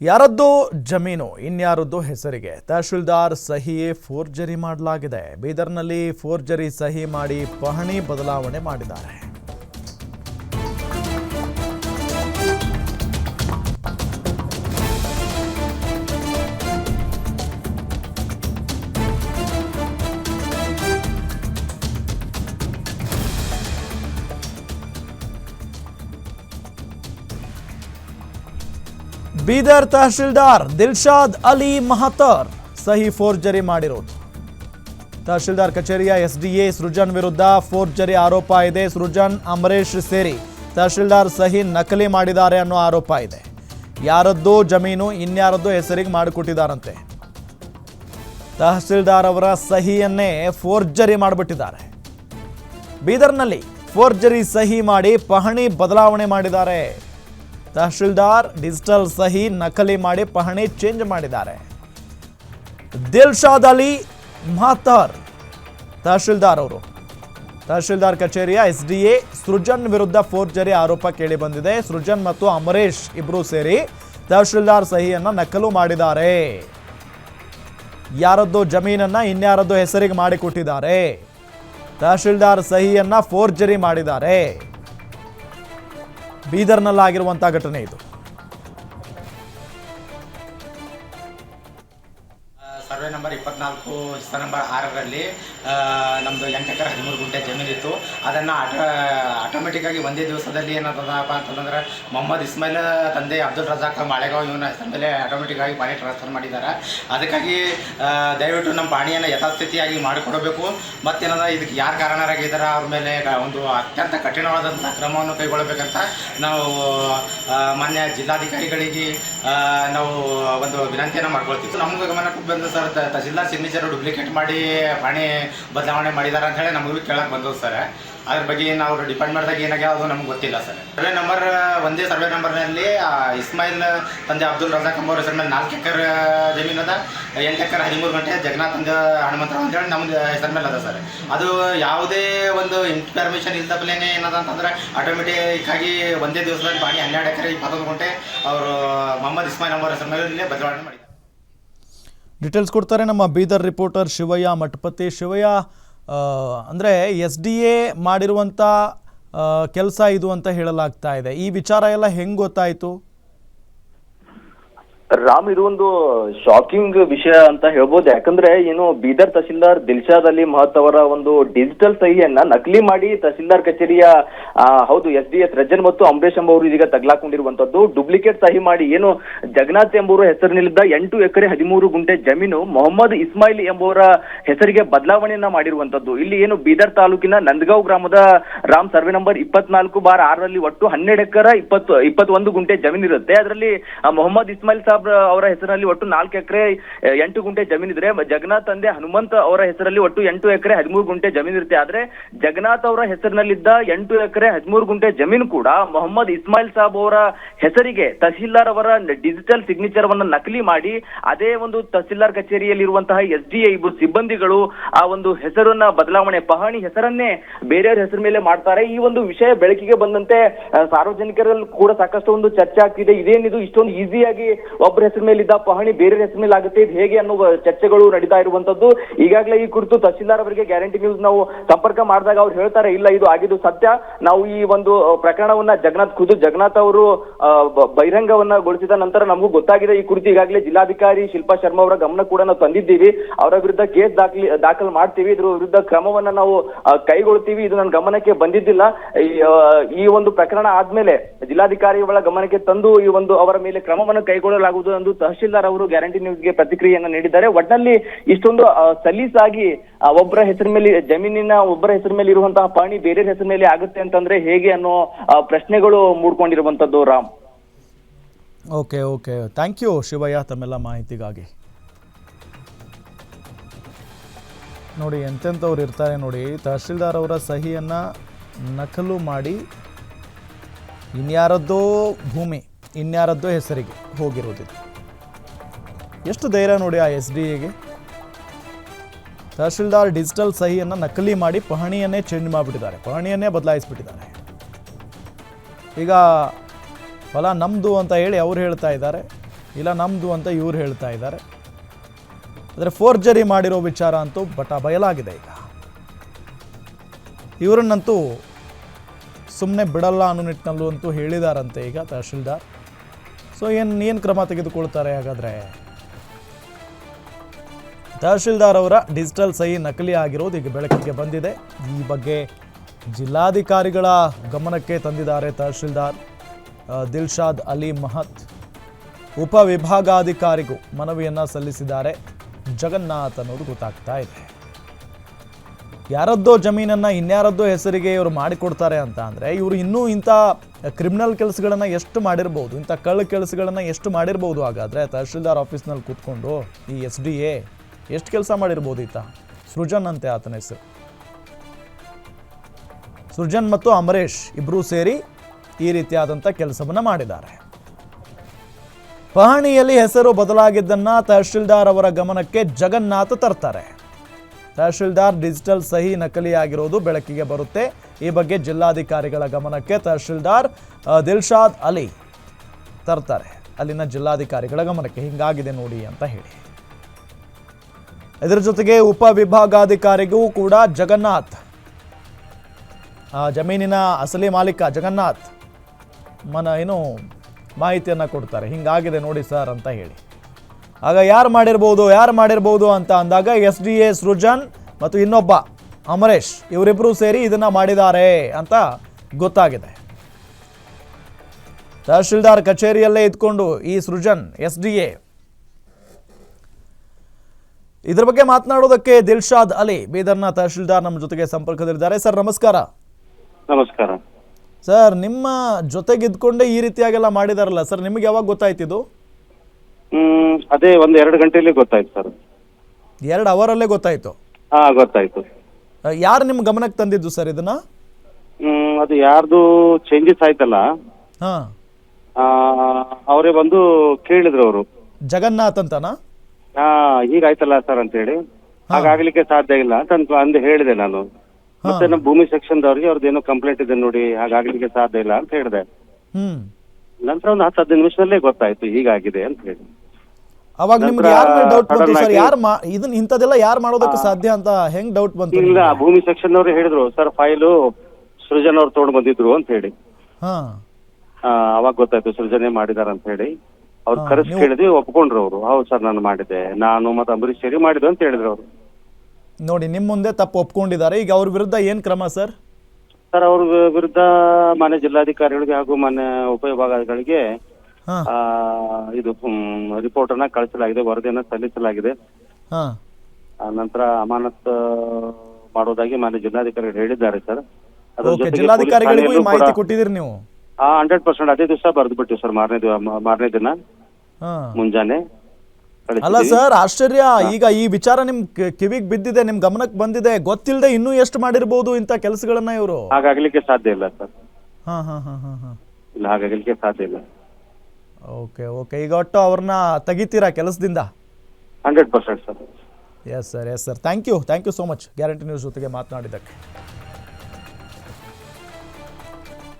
ಯಾರದ್ದೋ ಜಮೀನು, ಇನ್ಯಾರದ್ದೋ ಹೆಸರಿಗೆ ತಹಶೀಲ್ದಾರ್ ಸಹಿ ಫೋರ್ಜರಿ ಮಾಡಲಾಗಿದೆ. ಬೀದರ್ನಲ್ಲಿ ಫೋರ್ಜರಿ ಸಹಿ ಮಾಡಿ ಪಹಣಿ ಬದಲಾವಣೆ ಮಾಡಿದ್ದಾರೆ. ಬೀದರ್ ತಹಶೀಲ್ದಾರ್ ದಿಲ್ಶಾದ್ ಅಲಿ ಮಹತರ್ ಸಹಿ ಫೋರ್ಜರಿ ಮಾಡಿರೋದು. ತಹಶೀಲ್ದಾರ್ ಕಚೇರಿಯ ಎಸ್ಡಿಎ ಸೃಜನ್ ವಿರುದ್ಧ ಫೋರ್ಜರಿ ಆರೋಪ ಇದೆ. ಸೃಜನ್ ಅಮರೇಶ್ ಸೇರಿ ತಹಶೀಲ್ದಾರ್ ಸಹಿ ನಕಲಿ ಮಾಡಿದ್ದಾರೆ ಅನ್ನೋ ಆರೋಪ ಇದೆ. ಯಾರದ್ದೋ ಜಮೀನು, ಇನ್ಯಾರದ್ದೋ ಹೆಸರಿಗೆ ಮಾಡಿಕೊಟ್ಟಿದ್ದಾರಂತೆ. ತಹಶೀಲ್ದಾರ್ ಅವರ ಸಹಿಯನ್ನೇ ಫೋರ್ಜರಿ ಮಾಡಿಬಿಟ್ಟಿದ್ದಾರೆ. ಬೀದರ್ನಲ್ಲಿ ಫೋರ್ಜರಿ ಸಹಿ ಮಾಡಿ ಪಹಣಿ ಬದಲಾವಣೆ ಮಾಡಿದ್ದಾರೆ. ತಹಶೀಲ್ದಾರ್ ಡಿಜಿಟಲ್ ಸಹಿ ನಕಲಿ ಮಾಡಿ ಪಹಣಿ ಚೇಂಜ್ ಮಾಡಿದ್ದಾರೆ. ದಿಲ್ಶಾದ್ ಅಲಿ ಮಾತಾರ್ ತಹಶೀಲ್ದಾರ್ ಅವರು. ತಹಶೀಲ್ದಾರ್ ಕಚೇರಿಯ ಎಸ್ ಡಿ ಎ ಸೃಜನ್ ವಿರುದ್ಧ ಫೋರ್ಜರಿ ಆರೋಪ ಕೇಳಿ ಬಂದಿದೆ. ಸೃಜನ್ ಮತ್ತು ಅಮರೇಶ್ ಇಬ್ರು ಸೇರಿ ತಹಶೀಲ್ದಾರ್ ಸಹಿಯನ್ನ ನಕಲು ಮಾಡಿದ್ದಾರೆ. ಯಾರದ್ದು ಜಮೀನನ್ನ ಇನ್ಯಾರದ್ದು ಹೆಸರಿಗೆ ಮಾಡಿಕೊಟ್ಟಿದ್ದಾರೆ. ತಹಶೀಲ್ದಾರ್ ಸಹಿಯನ್ನ ಫೋರ್ಜರಿ ಮಾಡಿದ್ದಾರೆ. ಬೀದರ್ನಲ್ಲಾಗಿರುವಂತಹ ಘಟನೆ ಇದು. ಇಪ್ಪತ್ನಾಲ್ಕು ಸ್ಥಳ ನಂಬರ್ ಆರರಲ್ಲಿ ನಮ್ಮದು ಎಂಟು ಎಕರೆ ಹದಿಮೂರು ಗುಂಟೆ ಜಮೀನಿತ್ತು ಅದನ್ನು ಆಟ, ಆಟೋಮೆಟಿಕ್ಕಾಗಿ ಒಂದೇ ದಿವಸದಲ್ಲಿ ಏನಾದಪ್ಪ ಅಂತಂದ್ರೆ ಮೊಹಮ್ಮದ್ ಇಸ್ಮಾಯಿಲ್ ತಂದೆ ಅಬ್ದುಲ್ ರಜಾಕ್ ಮಾಳೆಗಾಂವ್ ಇವನ ಹೆಸರ ಮೇಲೆ ಆಟೋಮೆಟಿಕ್ಕಾಗಿ ಪಾಣಿ ಟ್ರಾನ್ಸ್ಫರ್ ಮಾಡಿದ್ದಾರೆ. ಅದಕ್ಕಾಗಿ ದಯವಿಟ್ಟು ನಮ್ಮ ಪಾಣಿಯನ್ನು ಯಥಾಸ್ಥಿತಿಯಾಗಿ ಮಾಡಿಕೊಡಬೇಕು. ಮತ್ತೇನದ ಇದಕ್ಕೆ ಯಾರು ಕಾರಣರಾಗಿದ್ದಾರೆ ಅವ್ರ ಮೇಲೆ ಒಂದು ಅತ್ಯಂತ ಕಠಿಣವಾದಂಥ ಕ್ರಮವನ್ನು ಕೈಗೊಳ್ಳಬೇಕಂತ ನಾವು ಮಾನ್ಯ ಜಿಲ್ಲಾಧಿಕಾರಿಗಳಿಗೆ ನಾವು ಒಂದು ವಿನಂತಿಯನ್ನು ಮಾಡ್ಕೊಳ್ತಿತ್ತು ನಮ್ಗೆ ಗಮನಕ್ಕೆ ಬಂದ ಸರ್ ತ- ತಹಸೀಲ್ದಾರ್ ಸಿಗ್ನೇಚರ್ ಡುಪ್ಲಿಕೇಟ್ ಮಾಡಿ ಪಾಣಿ ಬದಲಾವಣೆ ಮಾಡಿದ್ದಾರೆ ಅಂತ ಹೇಳಿ ನಮಗೂ ಕೇಳಕ್ಕೆ ಬಂದವು ಸರ್. ಅದ್ರ ಬಗ್ಗೆ ನಾವು ಡಿಪಾರ್ಟ್ಮೆಂಟ್ದಾಗ ಏನಾಗ್ಯಾವ ಅದು ನಮ್ಗೆ ಗೊತ್ತಿಲ್ಲ ಸರ್. ಸರ್ವೆ ನಂಬರ್ ಒಂದೇ ಸರ್ವೆ ನಂಬರ್ನಲ್ಲಿ ಇಸ್ಮಾಯಿಲ್ ತಂದೆ ಅಬ್ದುಲ್ ರಜಾಕ್ ಅಂಬರ್ ಹೆಸರ ಮೇಲೆ ನಾಲ್ಕು ಎಕರೆ ಜಮೀನು ಅದ. ಎಂಟು ಎಕರೆ ಹದಿಮೂರು ಗಂಟೆ ಜಗನ್ನಾಥ್ ತಂದೆ ಹನುಮಂತರಾವ್ ಅಂತೇಳಿ ನಮ್ದು ಹೆಸರ ಮೇಲೆ ಅದ ಸರ್. ಅದು ಯಾವುದೇ ಒಂದು ಇನ್ಫಾರ್ಮೇಷನ್ ಇಲ್ದಪ್ಲೇನೆ ಏನದ ಅಂತಂದ್ರೆ ಆಟೋಮೆಟಿಕ್ ಆಗಿ ಒಂದೇ ದಿವಸದಲ್ಲಿ ಪಾಣಿ ಹನ್ನೆರಡು ಎಕರೆ ಇಪ್ಪತ್ತೊಂದು ಗಂಟೆ ಅವರು ಮೊಹಮ್ಮದ್ ಇಸ್ಮಾಯಿಲ್ ಅಂಬರ್ ಹೆಸರ ಮೇಲೆ ಬದಲಾವಣೆ ಮಾಡಿದ್ದಾರೆ ಡೀಟೇಲ್ಸ್ ಕೊಡ್ತಾರೆ ನಮ್ಮ ಬೀದರ್ ರಿಪೋರ್ಟರ್ ಶಿವಯ್ಯ ಮಠಪತಿ. ಶಿವಯ್ಯ ಅಂದರೆ ಎಸ್ ಡಿ ಎ ಮಾಡಿರುವಂಥ ಕೆಲಸ ಇದು ಅಂತ ಹೇಳಲಾಗ್ತಾ ಇದೆ. ಈ ವಿಚಾರ ಎಲ್ಲ ಹೆಂಗೆ ಗೊತ್ತಾಯಿತು? ರಾಮ್, ಇದು ಒಂದು ಶಾಕಿಂಗ್ ವಿಷಯ ಅಂತ ಹೇಳ್ಬೋದು. ಯಾಕಂದ್ರೆ ಏನು, ಬೀದರ್ ತಹಸೀಲ್ದಾರ್ ದಿಲ್ಶಾದ್ ಅಲಿ ಮಹತ್ ಅವರ ಒಂದು ಡಿಜಿಟಲ್ ಸಹಿಯನ್ನ ನಕಲಿ ಮಾಡಿ ತಹಸೀಲ್ದಾರ್ ಕಚೇರಿಯ ಹೌದು, ಎಸ್ ಡಿ ಎಸ್ ರಜನ್ ಮತ್ತು ಅಂಬರೀಶ್ ಎಂಬವರು ಇದೀಗ ತಗ್ಲಾಕೊಂಡಿರುವಂತದ್ದು ಡುಪ್ಲಿಕೇಟ್ ಸಹಿ ಮಾಡಿ ಏನು, ಜಗನ್ನಾಥ್ ಎಂಬುವರ ಹೆಸರಿನಲ್ಲಿದ್ದ ಎಂಟು ಎಕರೆ ಹದಿಮೂರು ಗುಂಟೆ ಜಮೀನು ಮೊಹಮ್ಮದ್ ಇಸ್ಮಾಯಿಲ್ ಎಂಬುವರ ಹೆಸರಿಗೆ ಬದಲಾವಣೆಯನ್ನ ಮಾಡಿರುವಂತದ್ದು ಇಲ್ಲಿ ಏನು, ಬೀದರ್ ತಾಲೂಕಿನ ನಂದಗಾಂವ್ ಗ್ರಾಮದ ರಾಮ್, ಸರ್ವೆ ನಂಬರ್ ಇಪ್ಪತ್ನಾಲ್ಕು ಬಾರ್ ಆರರಲ್ಲಿ ಒಟ್ಟು ಹನ್ನೆರಡು ಎಕರೆ ಇಪ್ಪತ್ತು, ಇಪ್ಪತ್ತೊಂದು ಗುಂಟೆ ಜಮೀನು ಇರುತ್ತೆ ಅದರಲ್ಲಿ ಮೊಹಮ್ಮದ್ ಇಸ್ಮಾಯಿಲ್ ಸಾಬ್ ಅವರ ಹೆಸರಲ್ಲಿ ಒಟ್ಟು ನಾಲ್ಕು ಎಕರೆ ಎಂಟು ಗುಂಟೆ ಜಮೀನು ಇದ್ರೆ ಜಗನ್ನಾಥ್ ತಂದೆ ಹನುಮಂತ್ ಅವರ ಹೆಸರಲ್ಲಿ ಒಟ್ಟು ಎಂಟು ಎಕರೆ ಹದಿಮೂರು ಗುಂಟೆ ಜಮೀನು ಇರುತ್ತೆ. ಆದ್ರೆ ಜಗನ್ನಾಥ್ ಅವರ ಹೆಸರಿನಲ್ಲಿದ್ದ ಎಂಟು ಎಕರೆ ಹದಿಮೂರು ಗುಂಟೆ ಜಮೀನು ಕೂಡ ಮೊಹಮ್ಮದ್ ಇಸ್ಮಾಯಿಲ್ ಸಾಬ್ ಅವರ ಹೆಸರಿಗೆ ತಹಸೀಲ್ದಾರ್ ಅವರ ಡಿಜಿಟಲ್ ಸಿಗ್ನೇಚರ್ ವನ್ನ ನಕಲಿ ಮಾಡಿ ಅದೇ ಒಂದು ತಹಸೀಲ್ದಾರ್ ಕಚೇರಿಯಲ್ಲಿರುವಂತಹ ಎಸ್ ಡಿ ಇಬ್ಬರು ಸಿಬ್ಬಂದಿಗಳು ಆ ಒಂದು ಹೆಸರನ್ನ ಬದಲಾವಣೆ, ಪಹಣಿ ಹೆಸರನ್ನೇ ಬೇರೆಯವ್ರ ಹೆಸರ ಮೇಲೆ ಮಾಡ್ತಾರೆ. ಈ ಒಂದು ವಿಷಯ ಬೆಳಕಿಗೆ ಬಂದಂತೆ ಸಾರ್ವಜನಿಕರಲ್ಲಿ ಕೂಡ ಸಾಕಷ್ಟು ಒಂದು ಚರ್ಚೆ ಆಗ್ತಿದೆ. ಇದೇನಿದು, ಇಷ್ಟೊಂದು ಈಸಿಯಾಗಿ ಒಬ್ಬರ ಹೆಸರ ಮೇಲೆ ಇದ್ದ ಪಹಣಿ ಬೇರೆ ಹೆಸರ ಮೇಲೆ ಆಗುತ್ತೆ. ಇದು ಹೇಗೆ ಅನ್ನುವ ಚರ್ಚೆಗಳು ನಡೀತಾ ಇರುವಂತದ್ದು. ಈಗಾಗಲೇ ಈ ಕುರಿತು ತಹಸೀಲ್ದಾರ್ ಅವರಿಗೆ ಗ್ಯಾರಂಟಿ ನ್ಯೂಸ್ ನಾವು ಸಂಪರ್ಕ ಮಾಡಿದಾಗ ಅವ್ರು ಹೇಳ್ತಾರೆ ಇಲ್ಲ ಇದು ಆಗಿದ್ದು ಸತ್ಯ. ನಾವು ಈ ಒಂದು ಪ್ರಕರಣವನ್ನ ಜಗನ್ನಾಥ್ ಖುದ್ದು ಜಗನ್ನಾಥ್ ಅವರು ಬಹಿರಂಗವನ್ನ ಗೊಳಿಸಿದ ನಂತರ ನಮಗೂ ಗೊತ್ತಾಗಿದೆ. ಈ ಕುರಿತು ಈಗಾಗಲೇ ಜಿಲ್ಲಾಧಿಕಾರಿ ಶಿಲ್ಪಾ ಶರ್ಮಾ ಅವರ ಗಮನ ಕೂಡ ನಾವು ತಂದಿದ್ದೀವಿ. ಅವರ ವಿರುದ್ಧ ಕೇಸ್ ದಾಖಲಿ ದಾಖಲು ಮಾಡ್ತೀವಿ. ಇದ್ರ ವಿರುದ್ಧ ಕ್ರಮವನ್ನ ನಾವು ಕೈಗೊಳ್ತೀವಿ. ಇದು ನನ್ನ ಗಮನಕ್ಕೆ ಬಂದಿದ್ದಿಲ್ಲ. ಈ, ಒಂದು ಪ್ರಕರಣ ಆದ್ಮೇಲೆ ಜಿಲ್ಲಾಧಿಕಾರಿಗಳ ಗಮನಕ್ಕೆ ತಂದು ಈ ಒಂದು ಅವರ ಮೇಲೆ ಕ್ರಮವನ್ನು ಕೈಗೊಳ್ಳಲಾಗುವುದು ಎಂದು ತಹಶೀಲ್ದಾರ್ ಅವರು ಗ್ಯಾರಂಟಿ ನ್ಯೂಸ್ಗೆ ಪ್ರತಿಕ್ರಿಯೆಯನ್ನು ನೀಡಿದ್ದಾರೆ. ಒಟ್ಟಿನಲ್ಲಿ ಇಷ್ಟೊಂದು ಸಲೀಸಾಗಿ ಒಬ್ಬರ ಹೆಸರ ಮೇಲೆ, ಜಮೀನಿನ ಒಬ್ಬರ ಹೆಸರ ಮೇಲೆ ಇರುವಂತಹ ಪಾಣಿ ಬೇರೆ ಹೆಸರ ಮೇಲೆ ಆಗುತ್ತೆ ಅಂತಂದ್ರೆ ಹೇಗೆ ಅನ್ನೋ ಪ್ರಶ್ನೆಗಳು ಮೂಡ್ಕೊಂಡಿರುವಂತದ್ದು, Ram. Okay okay. Thank you Shivayya ತಮ್ಮೆಲ್ಲ ಮಾಹಿತಿಗಾಗಿ. ನೋಡಿ, ಎಂತೆಂಥವ್ರು ಇರ್ತಾರೆ ನೋಡಿ, ತಹಶೀಲ್ದಾರ್ ಅವರ ಸಹಿಯನ್ನು ನಕಲು ಮಾಡಿ ಇನ್ಯಾರದ್ದೋ ಭೂಮಿ ಇನ್ಯಾರದ್ದೋ ಹೆಸರಿಗೆ ಹೋಗಿರುವುದಿದೆ ಎಷ್ಟು ಧೈರ್ಯ ನೋಡಿ ಆ ಎಸ್ ಡಿ ಎಗೆ. ತಹಶೀಲ್ದಾರ್ ಡಿಜಿಟಲ್ ಸಹಿಯನ್ನು ನಕಲಿ ಮಾಡಿ ಪಹಣಿಯನ್ನೇ ಚೇಂಜ್ ಮಾಡಿಬಿಟ್ಟಿದ್ದಾರೆ, ಪಹಣಿಯನ್ನೇ ಬದಲಾಯಿಸ್ಬಿಟ್ಟಿದ್ದಾರೆ. ಈಗ ಫಲ ನಮ್ಮದು ಅಂತ ಹೇಳಿ ಅವ್ರು ಹೇಳ್ತಾ ಇದ್ದಾರೆ, ಇಲ್ಲ ನಮ್ಮದು ಅಂತ ಇವ್ರು ಹೇಳ್ತಾ ಇದ್ದಾರೆ. ಆದರೆ ಫೋರ್ಜರಿ ಮಾಡಿರೋ ವಿಚಾರ ಅಂತೂ ಬಟ ಬಯಲಾಗಿದೆ ಈಗ. ಇವರನ್ನಂತೂ ಸುಮ್ಮನೆ ಬಿಡಲ್ಲ ಅನ್ನೋ ನಿಟ್ಟಿನಲ್ಲೂ ಅಂತೂ ಹೇಳಿದಾರಂತೆ ಈಗ ತಹಶೀಲ್ದಾರ್. ಸೊ ಏನು ಏನು ಕ್ರಮ ತೆಗೆದುಕೊಳ್ತಾರೆ ಹಾಗಾದರೆ? ತಹಶೀಲ್ದಾರ್ ಅವರ ಡಿಜಿಟಲ್ ಸಹಿ ನಕಲಿ ಆಗಿರೋದು ಈಗ ಬೆಳಕಿಗೆ ಬಂದಿದೆ. ಈ ಬಗ್ಗೆ ಜಿಲ್ಲಾಧಿಕಾರಿಗಳ ಗಮನಕ್ಕೆ ತಂದಿದ್ದಾರೆ ತಹಶೀಲ್ದಾರ್ ದಿಲ್ಶಾದ್ ಅಲಿ ಮಹತ್. ಉಪವಿಭಾಗಾಧಿಕಾರಿಗೂ ಮನವಿಯನ್ನು ಸಲ್ಲಿಸಿದ್ದಾರೆ. ಜಗನ್ನಾಥ್ ಅನ್ನೋದು ಗೊತ್ತಾಗ್ತಾ ಇದೆ. ಯಾರದ್ದೋ ಜಮೀನನ್ನು ಇನ್ಯಾರದ್ದೋ ಹೆಸರಿಗೆ ಇವರು ಮಾಡಿಕೊಡ್ತಾರೆ ಅಂತ ಅಂದರೆ ಇವರು ಇನ್ನೂ ಇಂಥ ಕ್ರಿಮಿನಲ್ ಕೆಲಸಗಳನ್ನು ಎಷ್ಟು ಮಾಡಿರ್ಬೋದು, ಇಂಥ ಕಳ್ಳ ಕೆಲಸಗಳನ್ನು ಎಷ್ಟು ಮಾಡಿರ್ಬೋದು ಹಾಗಾದರೆ ತಹಶೀಲ್ದಾರ್ ಆಫೀಸ್ನಲ್ಲಿ ಕೂತ್ಕೊಂಡು ಈ ಎಸ್ ಡಿ ಎ ಎಷ್ಟು ಕೆಲಸ ಮಾಡಿರ್ಬೋದು ಈತ? ಸೃಜನ್ ಅಂತೆ ಆತನ ಹೆಸರು. ಸೃಜನ್ ಮತ್ತು ಅಮರೇಶ್ ಇಬ್ಬರೂ ಸೇರಿ ಈ ರೀತಿಯಾದಂಥ ಕೆಲಸವನ್ನು ಮಾಡಿದ್ದಾರೆ. ಪಹಣಿಯಲ್ಲಿ ಹೆಸರು ಬದಲಾಗಿದ್ದನ್ನು ತಹಶೀಲ್ದಾರ್ ಅವರ ಗಮನಕ್ಕೆ ಜಗನ್ನಾಥ್ ತರ್ತಾರೆ. ತಹಶೀಲ್ದಾರ್ ಡಿಜಿಟಲ್ ಸಹಿ ನಕಲಿಯಾಗಿರೋದು ಬೆಳಕಿಗೆ ಬರುತ್ತೆ. ಈ ಬಗ್ಗೆ ಜಿಲ್ಲಾಧಿಕಾರಿಗಳ ಗಮನಕ್ಕೆ ತಹಶೀಲ್ದಾರ್ ದಿಲ್ಶಾದ್ ಅಲಿ ತರ್ತಾರೆ. ಅಲ್ಲಿನ ಜಿಲ್ಲಾಧಿಕಾರಿಗಳ ಗಮನಕ್ಕೆ ಹಿಂಗಾಗಿದೆ ನೋಡಿ ಅಂತ ಹೇಳಿ. ಇದರ ಜೊತೆಗೆ ಉಪವಿಭಾಗಾಧಿಕಾರಿಗೂ ಕೂಡ ಜಗನ್ನಾಥ್ ಜಮೀನಿನ ಅಸಲಿ ಮಾಲೀಕ ಜಗನ್ನಾಥ್ ಮನ, ಏನು ಮಾಹಿತಿಯನ್ನು ಕೊಡ್ತಾರೆ. ಹಿಂಗಾಗಿದೆ ನೋಡಿ ಸರ್ ಅಂತ ಹೇಳಿ. ಆಗ ಯಾರು ಮಾಡಿರ್ಬೋದು ಯಾರು ಮಾಡಿರ್ಬೋದು ಅಂತ ಅಂದಾಗ ಎಸ್ ಡಿ ಎ ಸೃಜನ್ ಮತ್ತು ಇನ್ನೊಬ್ಬ ಅಮರೇಶ್ ಇವರಿಬ್ಬರು ಸೇರಿ ಇದನ್ನ ಮಾಡಿದ್ದಾರೆ ಅಂತ ಗೊತ್ತಾಗಿದೆ. ತಹಶೀಲ್ದಾರ್ ಕಚೇರಿಯಲ್ಲೇ ಇದ್ಕೊಂಡು ಈ ಸೃಜನ್ ಎಸ್ ಡಿ ಎ. ಇದ್ರ ಬಗ್ಗೆ ಮಾತನಾಡೋದಕ್ಕೆ ದಿಲ್ಶಾದ್ ಅಲಿ ಬೀದರ್ನ ತಹಶೀಲ್ದಾರ್ ನಮ್ಮ ಜೊತೆಗೆ ಸಂಪರ್ಕದಲ್ಲಿದ್ದಾರೆ. ಸರ್ ನಮಸ್ಕಾರ. ನಮಸ್ಕಾರ. ಸರ್ ನಿಮ್ಮ ಜೊತೆಗಿದ್ಕೊಂಡೇ ಈ ರೀತಿಯಾಗೆಲ್ಲ ಮಾಡಿದಾರಲ್ಲ ಸರ್ ನಿಮಗೆ ಯಾವಾಗ ಗೊತ್ತಾಯ್ತಿದು? ಹ್ಮ್ ಅದೇ ಒಂದು ಎರಡು ಗಂಟೆಯಲ್ಲಿ ಗೊತ್ತಾಯ್ತು ಸರ್. ಎರಡು ಅವರಲ್ಲೇ ಗೊತ್ತಾಯ್ತು? ಹಾ ಗೊತ್ತಾಯ್ತು. ಯಾರು ನಿಮ್ಮ ಗಮನಕ್ಕೆ ತಂದಿದ್ದು ಸರ್ ಇದನ್ನ? ಹ್ಮ್ ಅದು ಯಾರ್ದು ಚೇಂಜಸ್ ಆಯ್ತಲ್ಲ? ಹಾ. ಆ, ಅವರೇ ಬಂದು ಕೇಳಿದ್ರು ಅವರು. ಜಗನ್ನಾಥ್ ಅಂತನಾ? ಹಾ ಹೀಗಾಯ್ತಲ್ಲ ಸರ್ ಅಂತ ಹೇಳಿ ಹಾಗಾಗ್ಲಿಕ್ಕೆ ಸಾಧ್ಯ ಇಲ್ಲ ಅಂತ ಅನ್ಕೊ- ಅಂದು ಹೇಳಿದೆ ನಾನು. ಮತ್ತೆ ನಮ್ಮ ಭೂಮಿ ಸೆಕ್ಷನ್ ಅವ್ರದ್ದು ಏನೋ ಕಂಪ್ಲೇಂಟ್ ಇದೆ ನೋಡಿ ಹಾಗಾಗ್ಲಿಕ್ಕೆ ಸಾಧ್ಯ ಇಲ್ಲ ಅಂತ ಹೇಳಿದೆ. ಹ್ಮ್. ನಂತರ ಒಂದು ಹತ್ತು ಹದಿನೈದು ನಿಮಿಷದಲ್ಲೇ ಗೊತ್ತಾಯ್ತು ಹೀಗಾಗಿದೆ ಅಂತ ಹೇಳಿ. ಅವಾಗ ನಿಮ್ಗೆ ಯಾರ ಮೇಲೆ ಡೌಟ್ ಬಂತು ಸರ್? ಯಾರು ಇದನ್ನ ಇಂಥದ್ದೆಲ್ಲ ಯಾರು ಮಾಡೋದಕ್ಕೆ ಸಾಧ್ಯ ಅಂತ ಹೆಂಗ್ ಡೌಟ್ ಬಂತು ಇಲ್ಲ ಭೂಮಿ ಸೆಕ್ಷನ್ ಅವ್ರು ಹೇಳಿದ್ರು ಸರ್ ಫೈಲು ಸೃಜನ್ ಅವ್ರು ತಗೊಂಡು ಬಂದಿದ್ರು ಅಂತ ಹೇಳಿ. ಹಾ. ಅವಾಗ ಗೊತ್ತಾಯ್ತು ಸೃಜನೆ ಮಾಡಿದಾರ ಅಂತ ಹೇಳಿ. ಅವ್ರು ಕರೆಸ್ ಕೇಳಿದ್ವಿ ಒಪ್ಕೊಂಡ್ರು ಅವರು. ಹೌದು ಸರ್ ನಾನು ಮಾಡಿದೆ ನಾನು ಮತ್ತೆ ಅಂಬರೀಶ್ ಸೇರಿ ಮಾಡಿದ್ದು ಅಂತ ಹೇಳಿದ್ರು ಅವರು. ನೋಡಿ ನಿಮ್ಮ ಮುಂದೆ ತಪ್ಪು ಒಪ್ಕೊಂಡಿದ್ದಾರೆ. ಈಗ ಅವ್ರ ವಿರುದ್ಧ ಏನ್ ಕ್ರಮ ಸರ್? ಸರ್ ಅವ್ರ ವಿರುದ್ಧ ಮಾನ್ಯ ಜಿಲ್ಲಾಧಿಕಾರಿಗಳಿಗೆ ಹಾಗೂ ಮಾನ್ಯ ಉಪವಿಭಾಗಾಧಿಕಾರಿಗೆ ಹಾ. ಆ, ಇದು ರಿಪೋರ್ಟ್ ಅನ್ನ ಕಳಿಸಲಾಗಿದೆ ವರದಿಯನ್ನ ಸಲ್ಲಿಸಲಾಗಿದೆ. ಹಾ. ಆ, ನಂತರ ಅಮಾನತ್ ಮಾಡೋದಾಗಿ ಮಾನ್ಯ ಜಿಲ್ಲಾಧಿಕಾರಿ ಹೇಳಿದ್ದಾರೆ ಸರ್. ಅದ್ರ ಓಕೆ ಜೊತೆಗೆ ಜಿಲ್ಲಾಧಿಕಾರಿಗಳಿಗೂ ಈ ಪೊಲೀಸ್ ಮಾಹಿತಿ ಠಾಣೆಯಲ್ಲೂ ಕೊಟ್ಟಿದ್ದೀರಿ ನೀವು? ಕೂಡ ಹಂಡ್ರೆಡ್ ಪರ್ಸೆಂಟ್ ಅದೇ ದಿವಸ ಬರೆದು ಬಿಟ್ಟು ಸರ್ ಮಾರನೇ ದಿವ ಮಾರನೇ ದಿನ. ಹಾ. ಮುಂಜಾನೆ ಅಲ್ಲ ಸರ್ ಆಶ್ಚರ್ಯ. ಈಗ ಈ ವಿಚಾರ ನಿಮ್ ಕಿವಿಗೆ ಕಿವಿಗ್ ಬಿದ್ದಿದೆ ನಿಮ್ ಗಮನಕ್ಕೆ ಬಂದಿದೆ. ಗೊತ್ತಿಲ್ಲದೆ ಇನ್ನೂ ಎಷ್ಟು ಮಾಡಿರ್ಬೋದು ಇಂತ ಕೆಲಸಗಳನ್ನ ಇವರು? ಹಾಗಾಗ್ಲಿಕ್ಕೆ ಸಾಧ್ಯ ಇಲ್ಲ ಸರ್. ಹಾ ಹಾ ಹಾ ಹಾ ಹಾ. ಇಲ್ಲ ಹಾಗಾಗ್ಲಿಕ್ಕೆ ಸಾಧ್ಯ ಇಲ್ಲ. ಓಕೆ ಓಕೆ ಈಗ ಒಟ್ಟು ಅವ್ರನ್ನ ತೆಗಿತೀರಾ ಕೆಲಸದಿಂದ? Hundred percent sir. Yes sir yes sir thank you thank you so much guarantee news ಜೊತೆಗೆ ಮಾತನಾಡಿದ್ದಕ್ಕೆ.